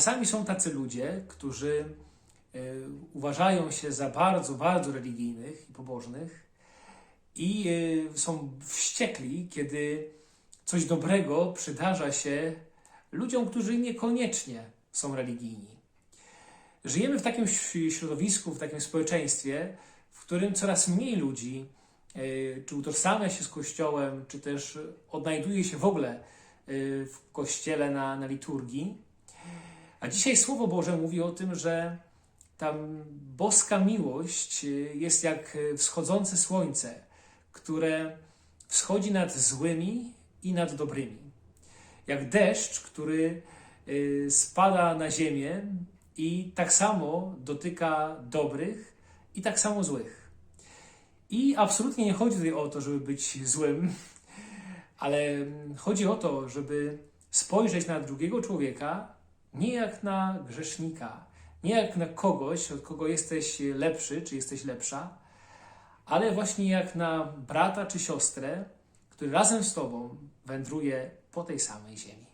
czasami są tacy ludzie, którzy e, uważają się za bardzo, bardzo religijnych i pobożnych i e, są wściekli, kiedy coś dobrego przydarza się ludziom, którzy niekoniecznie są religijni. Żyjemy w takim środowisku, w takim społeczeństwie, w którym coraz mniej ludzi e, czy utożsamia się z Kościołem, czy też odnajduje się w ogóle w Kościele na, na liturgii. A dzisiaj Słowo Boże mówi o tym, że tam boska miłość e, jest jak wschodzące słońce, które wschodzi nad złymi i nad dobrymi. Jak deszcz, który y, spada na ziemię i tak samo dotyka dobrych i tak samo złych. I absolutnie nie chodzi tutaj o to, żeby być złym, ale chodzi o to, żeby spojrzeć na drugiego człowieka nie jak na grzesznika, nie jak na kogoś, od kogo jesteś lepszy czy jesteś lepsza, ale właśnie jak na brata czy siostrę, który razem z Tobą wędruje po tej samej ziemi.